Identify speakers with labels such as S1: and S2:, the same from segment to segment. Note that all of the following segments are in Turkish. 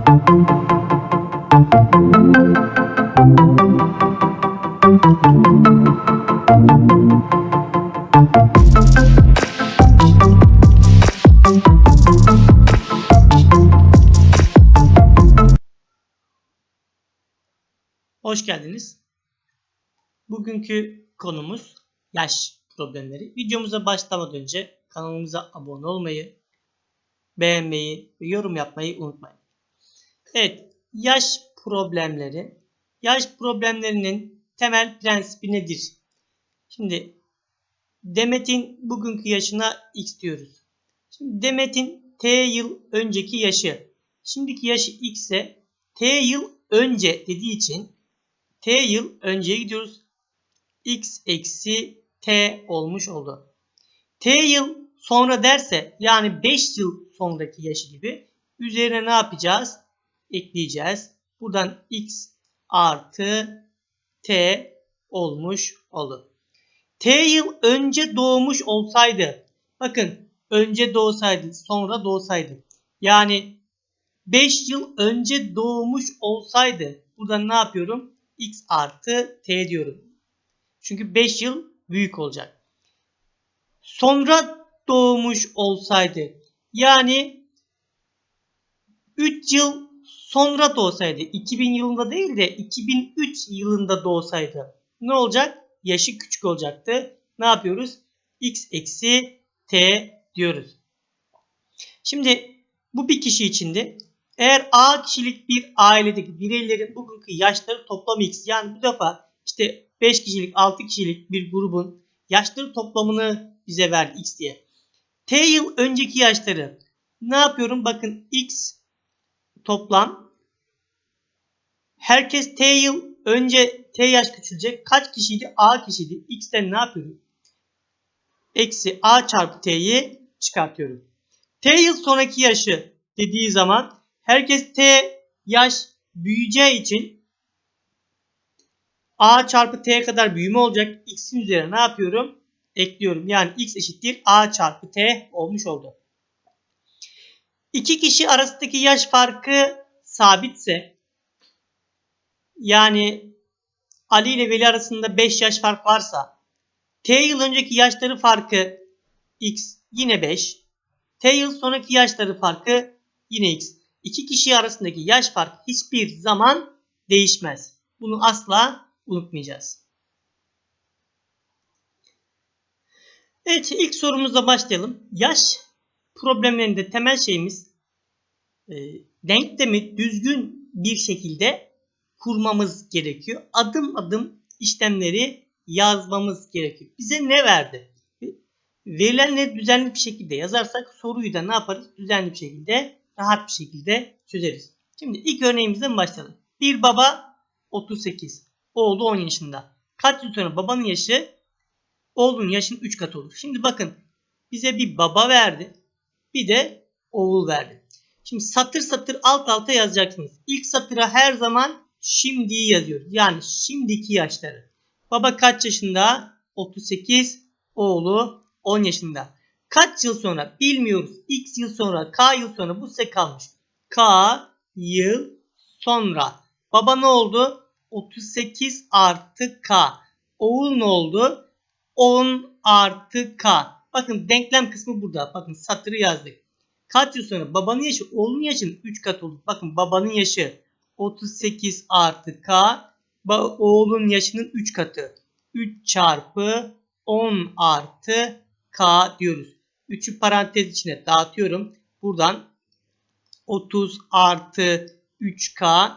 S1: Hoş geldiniz. Bugünkü konumuz yaş problemleri. Videomuza başlamadan önce kanalımıza abone olmayı, beğenmeyi ve yorum yapmayı unutmayın. Evet, yaş problemleri. Yaş problemlerinin temel prensibi nedir? Şimdi Demet'in bugünkü yaşına x diyoruz. Şimdi Demet'in t yıl önceki yaşı. Şimdiki yaşı x ise t yıl önce dediği için t yıl önceye gidiyoruz. x eksi t olmuş oldu. t yıl sonra derse yani 5 yıl sonraki yaşı gibi üzerine ne yapacağız? Ekleyeceğiz. Buradan x artı t olmuş oldu. T yıl önce doğmuş olsaydı bakın önce doğsaydı sonra doğsaydı yani 5 yıl önce doğmuş olsaydı burada ne yapıyorum? x artı t diyorum. Çünkü 5 yıl büyük olacak. Sonra doğmuş olsaydı yani 3 yıl sonra doğsaydı 2000 yılında değil de 2003 yılında doğsaydı ne olacak? Yaşı küçük olacaktı. Ne yapıyoruz? x eksi t diyoruz. Şimdi bu bir kişi içinde eğer A kişilik bir ailedeki bireylerin bugünkü yaşları toplamı x. Yani bu defa işte 5 kişilik 6 kişilik bir grubun yaşları toplamını bize verdi x diye. T yıl önceki yaşları ne yapıyorum? Bakın x toplam herkes T yıl önce T yaş küçülecek. Kaç kişiydi? A kişiydi. X'ten ne yapıyorum? Eksi A çarpı T'yi çıkartıyorum. T yıl sonraki yaşı dediği zaman herkes T yaş büyüyeceği için A çarpı T'ye kadar büyüme olacak. X'in üzerine ne yapıyorum? Ekliyorum. Yani X eşittir A çarpı T olmuş oldu. İki kişi arasındaki yaş farkı sabitse yani Ali ile Veli arasında 5 yaş fark varsa T yıl önceki yaşları farkı X yine 5. T yıl sonraki yaşları farkı yine X. İki kişi arasındaki yaş farkı hiçbir zaman değişmez. Bunu asla unutmayacağız. Evet ilk sorumuzla başlayalım. Yaş problemlerinde temel şeyimiz e, denklemi düzgün bir şekilde kurmamız gerekiyor. Adım adım işlemleri yazmamız gerekiyor. Bize ne verdi? Verilenleri düzenli bir şekilde yazarsak soruyu da ne yaparız? Düzenli bir şekilde, rahat bir şekilde çözeriz. Şimdi ilk örneğimizden başlayalım. Bir baba 38, oğlu 10 yaşında. Kaç yıl sonra babanın yaşı oğlunun yaşının 3 katı olur. Şimdi bakın bize bir baba verdi, bir de oğul verdi. Şimdi satır satır alt alta yazacaksınız. İlk satıra her zaman şimdiyi yazıyoruz. Yani şimdiki yaşları. Baba kaç yaşında? 38. Oğlu 10 yaşında. Kaç yıl sonra? Bilmiyoruz. X yıl sonra, K yıl sonra bu size kalmış. K yıl sonra. Baba ne oldu? 38 artı K. Oğul ne oldu? 10 artı K. Bakın denklem kısmı burada. Bakın satırı yazdık. Kaç sonra? Babanın yaşı oğlunun yaşının 3 katı oldu. Bakın babanın yaşı 38 artı K. Oğlun yaşının 3 katı. 3 çarpı 10 artı K diyoruz. 3'ü parantez içine dağıtıyorum. Buradan 30 artı 3K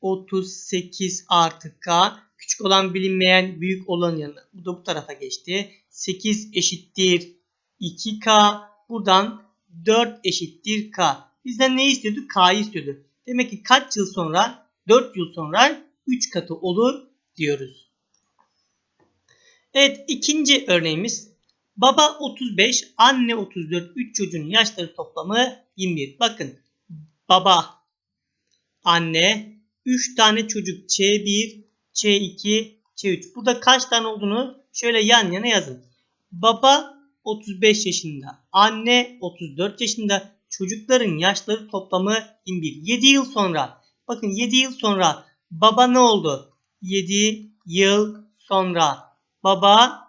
S1: 38 artı K küçük olan bilinmeyen büyük olan yanına. Bu da bu tarafa geçti. 8 eşittir 2K. Buradan 4 eşittir K. Bizden ne istiyordu? K'yı istiyordu. Demek ki kaç yıl sonra? 4 yıl sonra 3 katı olur diyoruz. Evet ikinci örneğimiz. Baba 35, anne 34, 3 çocuğun yaşları toplamı 21. Bakın baba, anne, 3 tane çocuk C1, C2, C3. Burada kaç tane olduğunu şöyle yan yana yazın. Baba 35 yaşında, anne 34 yaşında, çocukların yaşları toplamı 21. 7 yıl sonra bakın 7 yıl sonra baba ne oldu? 7 yıl sonra baba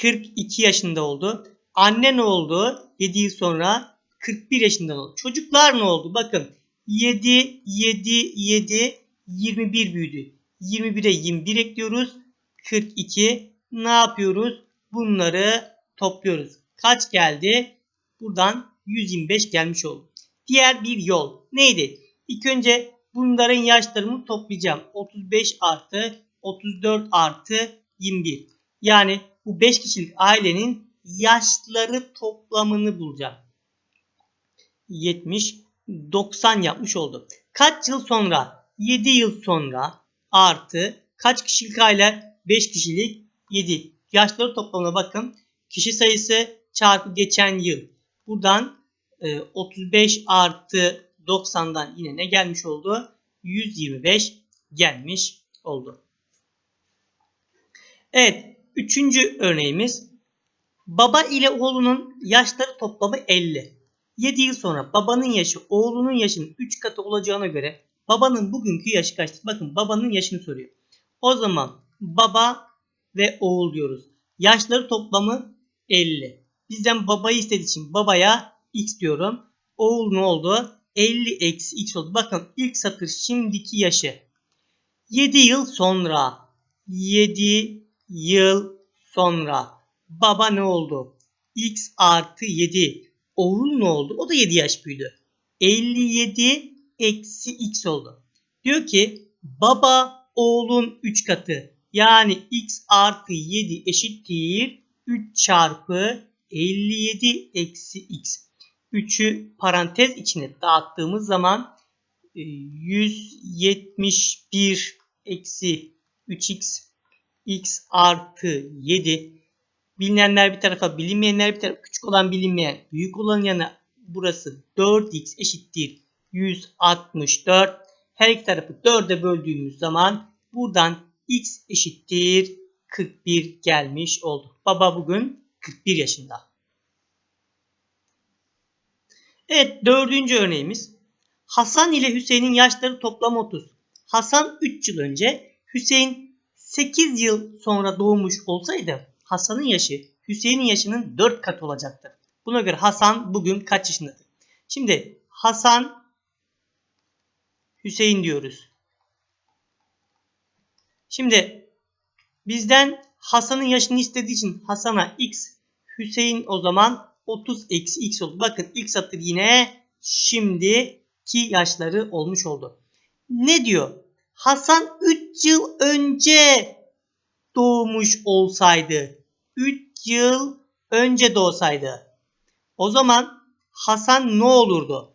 S1: 42 yaşında oldu. Anne ne oldu? 7 yıl sonra 41 yaşında oldu. Çocuklar ne oldu? Bakın 7, 7, 7, 21 büyüdü. 21'e 21 ekliyoruz. 42. Ne yapıyoruz? Bunları topluyoruz. Kaç geldi? Buradan 125 gelmiş oldu. Diğer bir yol neydi? İlk önce bunların yaşlarını toplayacağım. 35 artı 34 artı 21. Yani bu 5 kişilik ailenin yaşları toplamını bulacağım. 70, 90 yapmış oldu. Kaç yıl sonra? 7 yıl sonra artı kaç kişilik aile? 5 kişilik 7. Yaşları toplamına bakın. Kişi sayısı çarpı geçen yıl. Buradan e, 35 artı 90'dan yine ne gelmiş oldu? 125 gelmiş oldu. Evet. Üçüncü örneğimiz. Baba ile oğlunun yaşları toplamı 50. 7 yıl sonra babanın yaşı oğlunun yaşının 3 katı olacağına göre babanın bugünkü yaşı kaçtır? Bakın babanın yaşını soruyor. O zaman baba ve oğul diyoruz. Yaşları toplamı 50. Bizden babayı istediği için babaya x diyorum. Oğul ne oldu? 50 eksi x oldu. Bakın ilk satır şimdiki yaşı. 7 yıl sonra 7 yıl sonra baba ne oldu? x artı 7. Oğul ne oldu? O da 7 yaş büyüdü. 57 eksi x oldu. Diyor ki baba oğlun 3 katı. Yani x artı 7 eşittir 3 çarpı 57 eksi x. 3'ü parantez içine dağıttığımız zaman 171 eksi 3x x artı 7 bilinenler bir tarafa bilinmeyenler bir tarafa küçük olan bilinmeyen büyük olan yana burası 4x eşittir 164 her iki tarafı 4'e böldüğümüz zaman buradan x eşittir 41 gelmiş oldu. Baba bugün 41 yaşında. Evet dördüncü örneğimiz. Hasan ile Hüseyin'in yaşları toplam 30. Hasan 3 yıl önce Hüseyin 8 yıl sonra doğmuş olsaydı Hasan'ın yaşı Hüseyin'in yaşının 4 katı olacaktır. Buna göre Hasan bugün kaç yaşındadır? Şimdi Hasan Hüseyin diyoruz. Şimdi bizden Hasan'ın yaşını istediği için Hasan'a x Hüseyin o zaman 30 eksi x oldu. Bakın ilk satır yine şimdiki yaşları olmuş oldu. Ne diyor? Hasan 3 yıl önce doğmuş olsaydı. 3 yıl önce doğsaydı. O zaman Hasan ne olurdu?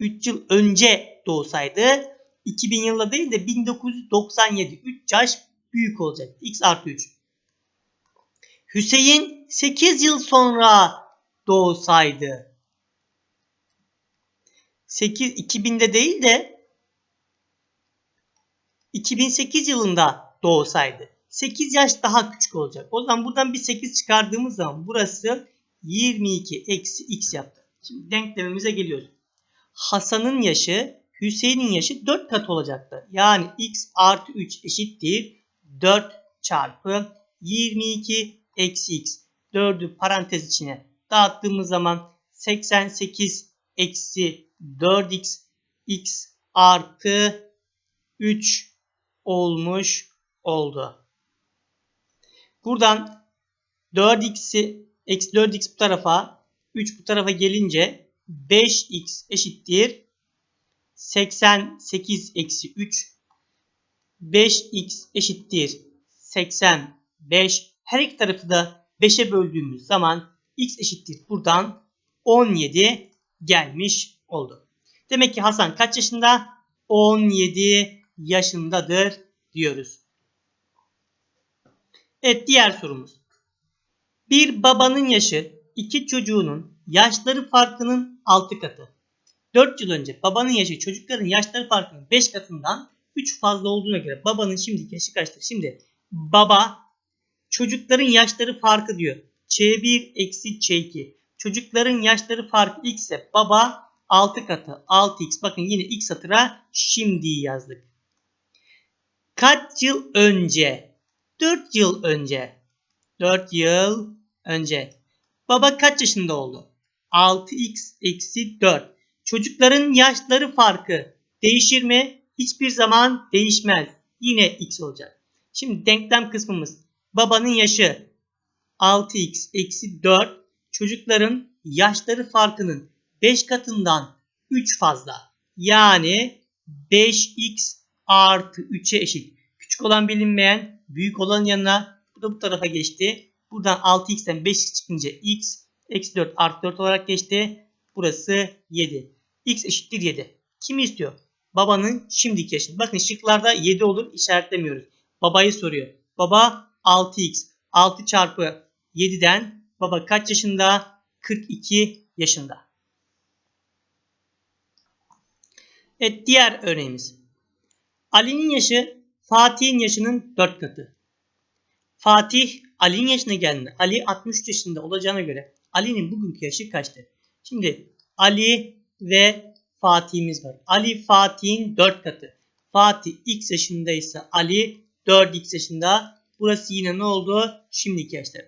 S1: 3 yıl önce doğsaydı 2000 yılında değil de 1997 3 yaş büyük olacak. X artı 3. Hüseyin 8 yıl sonra doğsaydı. 8 2000'de değil de 2008 yılında doğsaydı. 8 yaş daha küçük olacak. O zaman buradan bir 8 çıkardığımız zaman burası 22 eksi x yaptı. Şimdi denklemimize geliyoruz. Hasan'ın yaşı Hüseyin'in yaşı 4 kat olacaktı. Yani x artı 3 eşittir 4 çarpı 22 eksi x. 4'ü parantez içine dağıttığımız zaman 88 eksi 4x x artı 3 olmuş oldu. Buradan 4x'i eksi 4x bu tarafa 3 bu tarafa gelince 5x eşittir 88 eksi 3 5x eşittir 85 her iki tarafı da 5'e böldüğümüz zaman x eşittir buradan 17 gelmiş oldu. Demek ki Hasan kaç yaşında? 17 yaşındadır diyoruz. Evet diğer sorumuz. Bir babanın yaşı iki çocuğunun yaşları farkının 6 katı. 4 yıl önce babanın yaşı çocukların yaşları farkının 5 katından 3 fazla olduğuna göre babanın şimdiki yaşı kaçtır? Şimdi baba çocukların yaşları farkı diyor. Ç1 eksi Ç2. Çocukların yaşları farkı x ise baba 6 katı 6x. Bakın yine x satıra şimdi yazdık. Kaç yıl önce? 4 yıl önce. 4 yıl önce. Baba kaç yaşında oldu? 6x eksi 4. Çocukların yaşları farkı değişir mi? Hiçbir zaman değişmez. Yine x olacak. Şimdi denklem kısmımız. Babanın yaşı 6x eksi 4. Çocukların yaşları farkının 5 katından 3 fazla. Yani 5x artı 3'e eşit. Küçük olan bilinmeyen büyük olan yanına bu da bu tarafa geçti. Buradan 6x'ten 5x çıkınca x eksi 4 artı 4 olarak geçti. Burası 7. x eşittir 7. Kimi istiyor? Babanın şimdiki yaşını. Bakın şıklarda 7 olur işaretlemiyoruz. Babayı soruyor. Baba 6x. 6 çarpı 7'den baba kaç yaşında? 42 yaşında. Evet diğer örneğimiz. Ali'nin yaşı Fatih'in yaşının 4 katı. Fatih Ali'nin yaşına geldiğinde Ali 63 yaşında olacağına göre Ali'nin bugünkü yaşı kaçtır? Şimdi Ali ve Fatih'imiz var. Ali Fatih'in 4 katı. Fatih x yaşındaysa Ali 4x yaşında. Burası yine ne oldu? Şimdiki yaşlar.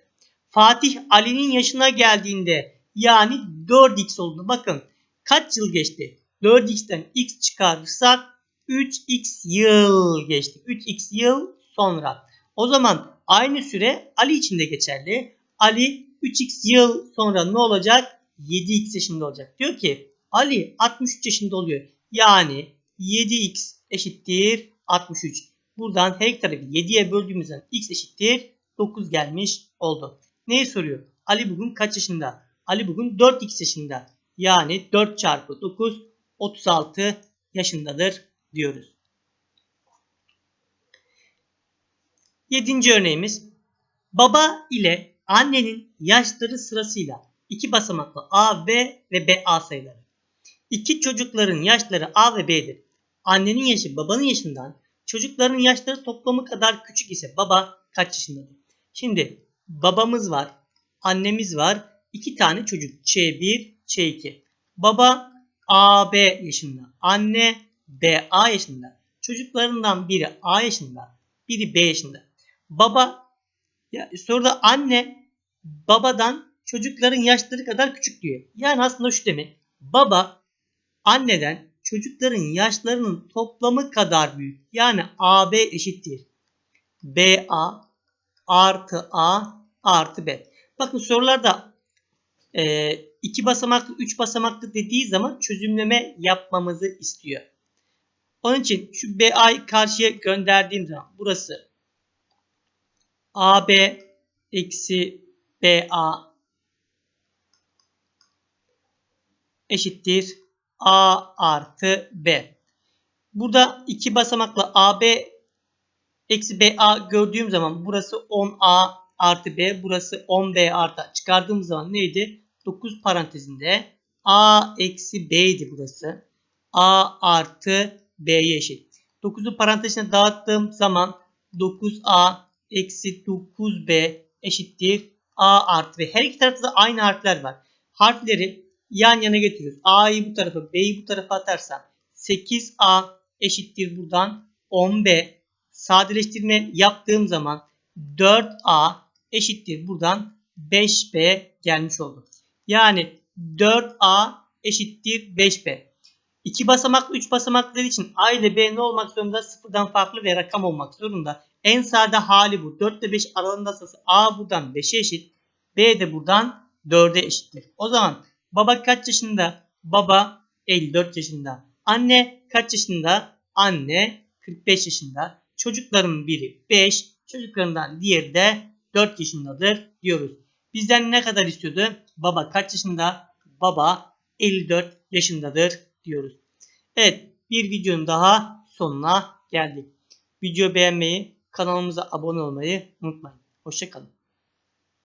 S1: Fatih Ali'nin yaşına geldiğinde yani 4x oldu. Bakın kaç yıl geçti? 4x'ten x çıkarırsak 3x yıl geçti. 3x yıl sonra. O zaman aynı süre Ali için de geçerli. Ali 3x yıl sonra ne olacak? 7x yaşında olacak. Diyor ki Ali 63 yaşında oluyor. Yani 7x eşittir 63. Buradan her iki tarafı 7'ye böldüğümüzden x eşittir 9 gelmiş oldu. Neyi soruyor? Ali bugün kaç yaşında? Ali bugün 4x yaşında. Yani 4 çarpı 9 36 yaşındadır diyoruz. Yedinci örneğimiz. Baba ile annenin yaşları sırasıyla iki basamaklı A, B ve B A sayıları. İki çocukların yaşları A ve B'dir. Annenin yaşı babanın yaşından, çocukların yaşları toplamı kadar küçük ise baba kaç yaşındadır? Şimdi babamız var, annemiz var, iki tane çocuk Ç1, Ç2. Baba AB yaşında, anne BA yaşında. Çocuklarından biri A yaşında, biri B yaşında. Baba ya soruda anne babadan çocukların yaşları kadar küçük diyor. Yani aslında şu demek. Baba anneden çocukların yaşlarının toplamı kadar büyük. Yani AB eşittir. BA artı A artı B. Bakın sorularda e, iki basamaklı, üç basamaklı dediği zaman çözümleme yapmamızı istiyor. Onun için şu BA'yı karşıya gönderdiğim zaman burası AB eksi BA eşittir A artı B. Burada iki basamaklı AB eksi BA gördüğüm zaman burası 10A artı B. Burası 10B artı çıkardığım zaman neydi? 9 parantezinde A eksi B idi burası. A artı B'ye eşit. 9'u parantezine dağıttığım zaman 9A eksi 9B eşittir A artı B. Her iki tarafta da aynı harfler var. Harfleri yan yana getiriyoruz. A'yı bu tarafa B'yi bu tarafa atarsam 8A eşittir buradan 10B. Sadeleştirme yaptığım zaman 4A eşittir buradan 5B gelmiş oldu. Yani 4A eşittir 5B. 2 basamaklı 3 basamaklı için A ile B ne olmak zorunda? Sıfırdan farklı ve rakam olmak zorunda. En sade hali bu. 4 ile 5 aralığında A buradan 5'e eşit. B de buradan 4'e eşittir. O zaman baba kaç yaşında? Baba 54 yaşında. Anne kaç yaşında? Anne 45 yaşında. Çocukların biri 5, çocuklarından diğeri de 4 yaşındadır diyoruz. Bizden ne kadar istiyordu? Baba kaç yaşında? Baba 54 yaşındadır diyoruz. Evet bir videonun daha sonuna geldik. Video beğenmeyi, kanalımıza abone olmayı unutmayın. Hoşçakalın.